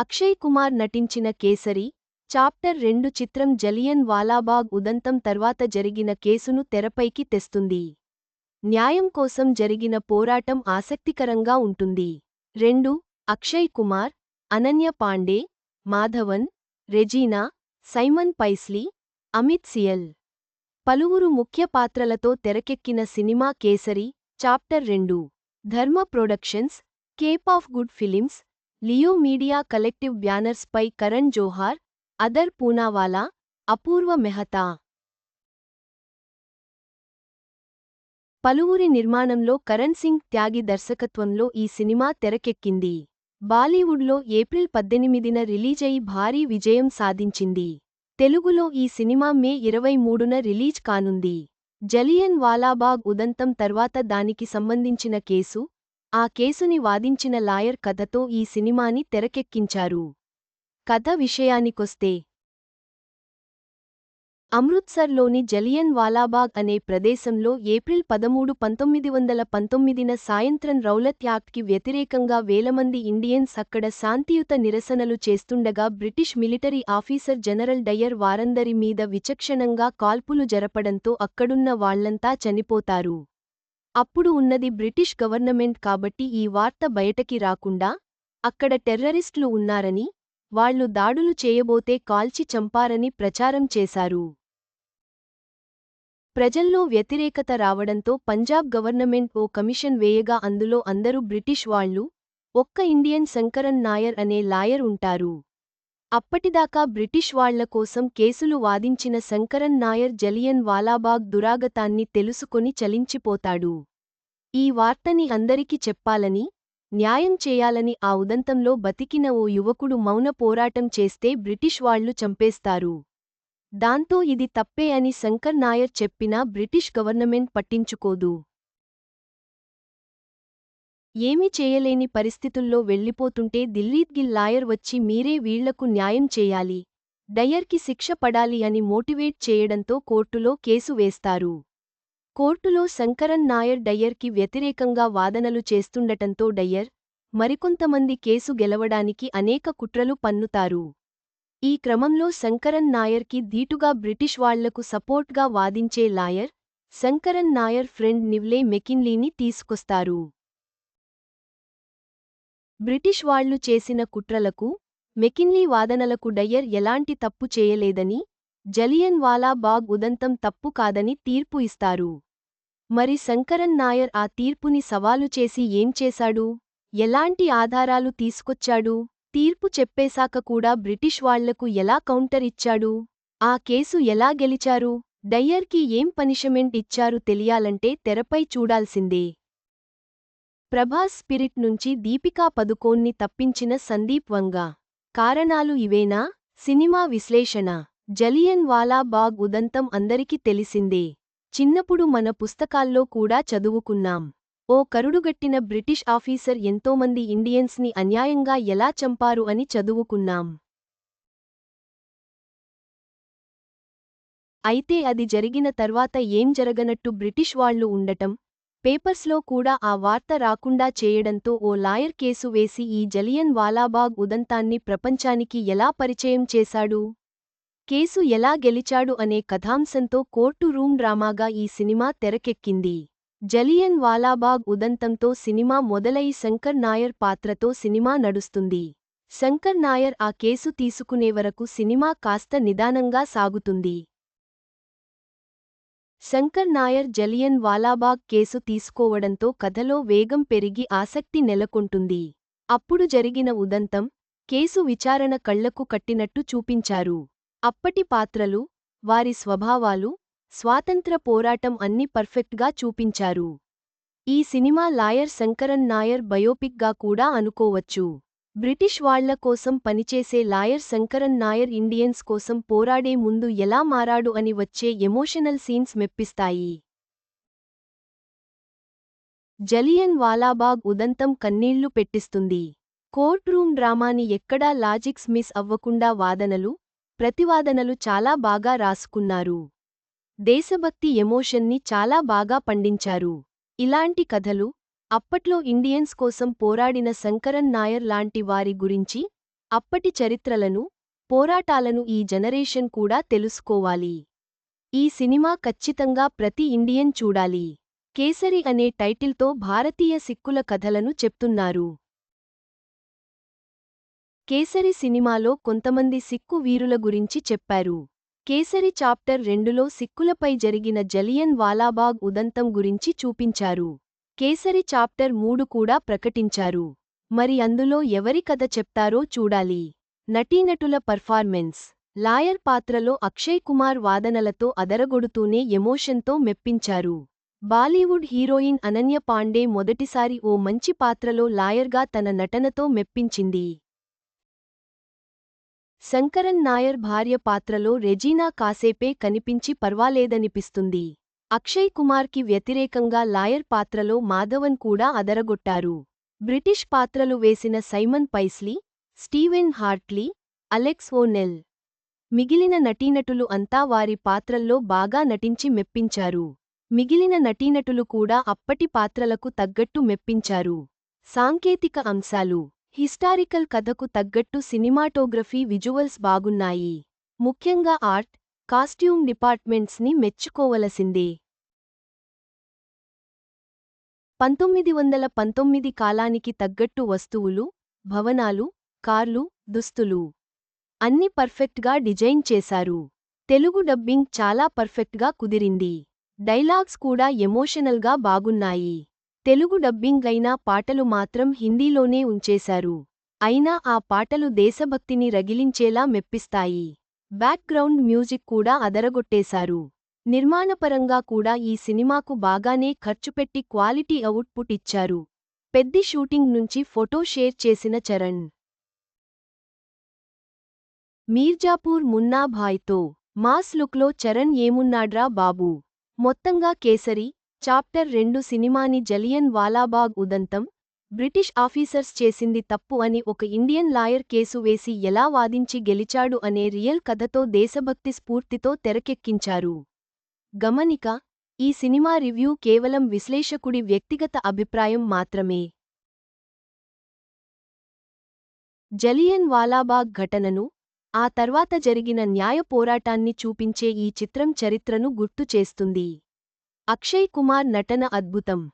అక్షయ్ కుమార్ నటించిన కేసరి చాప్టర్ రెండు చిత్రం జలియన్ వాలాబాగ్ ఉదంతం తర్వాత జరిగిన కేసును తెరపైకి తెస్తుంది. న్యాయం కోసం జరిగిన పోరాటం ఆసక్తికరంగా ఉంటుంది. రెండు అక్షయ్ కుమార్ అనన్య పాండే మాధవన్ రెజీనా సైమన్ పైస్లీ అమిత్ సియల్. పలువురు ముఖ్య పాత్రలతో తెరకెక్కిన సినిమా కేసరి చాప్టర్ రెండు. Dharma productions Cape of Good films Leo media collective banners పై కరణ్ జోహార్ అదర్ పూనావాలా అపూర్వ మెహతా. పలువురి నిర్మాణంలో కరణ్ సింగ్ త్యాగి దర్శకత్వంలో ఈ సినిమా తెరకెక్కింది. బాలీవుడ్లో ఏప్రిల్ పద్దెనిమిదిన రిలీజై భారీ విజయం సాధించింది. తెలుగులో ఈ సినిమా మే ఇరవై మూడున రిలీజ్ కానుంది. జలియన్ వాలాబాగ్ ఉదంతం తర్వాత దానికి సంబంధించిన కేసు ఆ కేసుని వాదించిన లాయర్ కథతో ఈ సినిమాని తెరకెక్కించారు. కథ విషయానికొస్తే అమృత్సర్లోని జలియన్ వాలాబాగ్ అనే ప్రదేశంలో ఏప్రిల్ పదమూడు పంతొమ్మిది వందల పంతొమ్మిదిన సాయంత్రం రౌలత్ యాక్ట్కి వ్యతిరేకంగా వేలమంది ఇండియన్స్ అక్కడ శాంతియుత నిరసనలు చేస్తుండగా British military officer general Dyer వారందరి మీద విచక్షణంగా కాల్పులు జరపడంతో అక్కడున్న వాళ్ళంతా చనిపోతారు. అప్పుడు ఉన్నది బ్రిటిష్ గవర్నమెంట్ కాబట్టి ఈ వార్త బయటకి రాకుండా అక్కడ టెర్రరిస్టులు ఉన్నారని వాళ్ళు దాడులు చేయబోతే కాల్చి చంపారని ప్రచారం చేశారు. ప్రజల్లో వ్యతిరేకత రావడంతో పంజాబ్ గవర్నమెంట్ ఓ కమిషన్ వేయగా అందులో అందరూ బ్రిటిష్ వాళ్ళు ఒక్క ఇండియన్ శంకరన్ నాయర్ అనే లాయర్ ఉంటారు. అప్పటిదాకా బ్రిటిష్ వాళ్ళ కోసం కేసులు వాదించిన శంకరన్ నాయర్ జలియన్ వాలాబాగ్ దురాగతాన్ని తెలుసుకొని చలించిపోతాడు. ఈ వార్తని అందరికి చెప్పాలని న్యాయం చేయాలని ఆ ఉదంతంలో బతికిన ఓ యువకుడు మౌన పోరాటం చేస్తే బ్రిటిష్ వాళ్ళు చంపేస్తారు. దాంతో ఇది తప్పే అని శంకర్ నాయర్ చెప్పినా బ్రిటిష్ గవర్నమెంట్ పట్టించుకోదు. ఏమీ చేయలేని పరిస్థితుల్లో వెళ్ళిపోతుంటే దిల్లీద్గిల్ లాయర్ వచ్చి మీరే వీళ్ళకు న్యాయం చేయాలి డయర్కి శిక్ష పడాలి అని మోటివేట్ చేయడంతో కోర్టులో కేసు వేస్తారు. కోర్టులో శంకరన్ నాయర్ డయ్యర్కి వ్యతిరేకంగా వాదనలు చేస్తుండటంతో డయ్యర్ మరికొంతమంది కేసు గెలవడానికి అనేక కుట్రలు పన్నుతారు. ఈ క్రమంలో శంకరన్ నాయర్కి ధీటుగా బ్రిటిష్ వాళ్ళకు సపోర్ట్గా వాదించే lawyer Sankaran Nair friend Neville మెకిన్లీని తీసుకొస్తారు. బ్రిటిష్ వాళ్ళు చేసిన కుట్రలకు మెకిన్లీ వాదనలకు డయ్యర్ ఎలాంటి తప్పు చేయలేదని జలియన్ వాలా బాగ్ ఉదంతం తప్పు కాదని తీర్పు ఇస్తారు. మరి శంకరన్ నాయర్ ఆ తీర్పుని సవాలు చేసి ఏం చేశాడు? ఎలాంటి ఆధారాలు తీసుకొచ్చాడు? తీర్పు చెప్పేశాక కూడా బ్రిటిష్ వాళ్ళకు ఎలా కౌంటర్ ఇచ్చాడు? ఆ కేసు ఎలా గెలిచారు? డయ్యర్కి ఏం పనిషమెంట్ ఇచ్చారు తెలియాలంటే తెరపై చూడాల్సిందే. ప్రభాస్ స్పిరిట్ నుంచి దీపికా పదుకోన్ని తప్పించిన సందీప్ వంగా. కారణాలు ఇవేనా? సినిమా విశ్లేషణ. జలియన్ వాలా బాగ్ ఉదంతం అందరికీ తెలిసిందే. చిన్నప్పుడు మన పుస్తకాల్లో కూడా చదువుకున్నాం. ఓ కరుడుగట్టిన బ్రిటిష్ ఆఫీసర్ ఎంతోమంది ఇండియన్స్ని అన్యాయంగా ఎలా చంపారు అని చదువుకున్నాం. అయితే అది జరిగిన తర్వాత ఏం జరగనట్టు బ్రిటిష్ వాళ్ళు ఉండటం పేపర్స్లో కూడా ఆ వార్త రాకుండా చేయడంతో ఓ లాయర్ కేసు వేసి ఈ జలియన్ వాలాబాగ్ ఉదంతాన్ని ప్రపంచానికి ఎలా పరిచయం చేశాడు? కేసు ఎలా గెలిచాడు అనే కథాంశంతో కోర్టు రూమ్ డ్రామాగా ఈ సినిమా తెరకెక్కింది. జలియన్ వాలాబాగ్ ఉదంతంతో సినిమా మొదలై శంకర్ నాయర్ పాత్రతో సినిమా నడుస్తుంది. శంకర్ నాయర్ ఆ కేసు తీసుకునే వరకు సినిమా కాస్త నిదానంగా సాగుతుంది. శంకర్ నాయర్ జలియన్ వాలాబాగ్ కేసు తీసుకోవడంతో కథలో వేగం పెరిగి ఆసక్తి నెలకొంటుంది. అప్పుడు జరిగిన ఉదంతం కేసు విచారణ కళ్ళకు కట్టినట్టు చూపించారు. అప్పటి పాత్రలు వారి స్వభావాలు స్వాతంత్ర పోరాటం అన్ని పర్ఫెక్ట్గా చూపించారు. ఈ సినిమా లాయర్ శంకరన్ నాయర్ బయోపిక్గా కూడా అనుకోవచ్చు. బ్రిటిష్ వాళ్ళ కోసం పనిచేసే లాయర్ శంకరన్ నాయర్ ఇండియన్స్ కోసం పోరాడే ముందు ఎలా మారాడు అని వచ్చే ఎమోషనల్ సీన్స్ మెప్పిస్తాయి. జలియన్ వాలాబాగ్ ఉదంతం కన్నీళ్ళు పెట్టిస్తుంది. కోర్ట్ రూమ్ డ్రామాని ఎక్కడా లాజిక్స్ మిస్ అవ్వకుండా వాదనలు ప్రతివాదనలు చాలా బాగా రాసుకున్నారు. దేశభక్తి ఎమోషన్ని చాలా బాగా పండించారు. ఇలాంటి కథలు అప్పట్లో ఇండియన్స్ కోసం పోరాడిన శంకరన్ నాయర్ లాంటి వారి గురించి అప్పటి చరిత్రలను పోరాటాలను ఈ జనరేషన్ కూడా తెలుసుకోవాలి. ఈ సినిమా ఖచ్చితంగా ప్రతి ఇండియన్ చూడాలి. కేసరి అనే టైటిల్తో భారతీయ సిక్కుల కథలను చెప్తున్నారు. కేసరి సినిమాలో కొంతమంది సిక్కు వీరుల గురించి చెప్పారు. కేసరి చాప్టర్ రెండులో సిక్కులపై జరిగిన జలియన్ వాలాబాగ్ ఉదంతం గురించి చూపించారు. కేసరి చాప్టర్ మూడు కూడా ప్రకటించారు. మరి అందులో ఎవరి కథ చెప్తారో చూడాలి. నటీనటుల పర్ఫార్మెన్స్. లాయర్ పాత్రలో అక్షయ్ కుమార్ వాదనలతో అదరగొడుతూనే ఎమోషన్తో మెప్పించారు. బాలీవుడ్ హీరోయిన్ అనన్య పాండే మొదటిసారి ఓ మంచి పాత్రలో లాయర్గా తన నటనతో మెప్పించింది. శంకరన్ నాయర్ భార్య పాత్రలో రెజీనా కాసేపే కనిపించి పర్వాలేదనిపిస్తుంది. అక్షయ్ కుమార్కి వ్యతిరేకంగా లాయర్ పాత్రలో మాధవన్ కూడా అదరగొట్టారు. బ్రిటిష్ పాత్రలు వేసిన Simon Paisley Steven Hartley Alex O'Neil మిగిలిన నటీనటులు అంతా వారి పాత్రల్లో బాగా నటించి మెప్పించారు. మిగిలిన నటీనటులు కూడా అప్పటి పాత్రలకు తగ్గట్టు మెప్పించారు. సాంకేతిక అంశాలు హిస్టారికల్ కథకు తగ్గట్టు సినిమాటోగ్రఫీ విజువల్స్ బాగున్నాయి. ముఖ్యంగా ఆర్ట్ కాస్ట్యూమ్ డిపార్ట్మెంట్స్ని మెచ్చుకోవలసిందే. పంతొమ్మిది వందల పంతొమ్మిది కాలానికి తగ్గట్టు వస్తువులు భవనాలు కార్లు దుస్తులు అన్ని పర్ఫెక్ట్గా డిజైన్ చేశారు. తెలుగు డబ్బింగ్ చాలా పర్ఫెక్ట్గా కుదిరింది. డైలాగ్స్ కూడా ఎమోషనల్గా బాగున్నాయి. తెలుగు డబ్బింగ్ పాటలు మాత్రం హిందీలోనే ఉంచేశారు. అయినా ఆ పాటలు దేశభక్తిని రగిలించేలా మెప్పిస్తాయి. బ్యాక్గ్రౌండ్ మ్యూజిక్ కూడా అదరగొట్టేశారు. నిర్మాణపరంగా కూడా ఈ సినిమాకు బాగానే ఖర్చుపెట్టి క్వాలిటీ అవుట్పుట్ ఇచ్చారు. పెద్ది షూటింగ్ నుంచి ఫోటో షేర్ చేసిన చరణ్. మీర్జాపూర్ మున్నాభాయ్తో మాస్ లుక్లో చరణ్ ఏమున్నాడ్రా బాబూ? మొత్తంగా కేసరి చాప్టర్ రెండు సినిమాని జలియన్ వాలాబాగ్ ఉదంతం బ్రిటిష్ ఆఫీసర్స్ చేసింది తప్పు అని ఒక ఇండియన్ లాయర్ కేసు వేసి ఎలా వాదించి గెలిచాడు అనే రియల్ కథతో దేశభక్తి స్ఫూర్తితో తెరకెక్కించారు. గమనిక ఈ సినిమా రివ్యూ కేవలం విశ్లేషకుడి వ్యక్తిగత అభిప్రాయం మాత్రమే. జలియన్ వాలాబాగ్ ఘటనను ఆ తర్వాత జరిగిన న్యాయ పోరాటాన్ని చూపించే ఈ చిత్రం చరిత్రను గుర్తు చేస్తుంది. అక్షయ్ కుమార్ నటన అద్భుతం.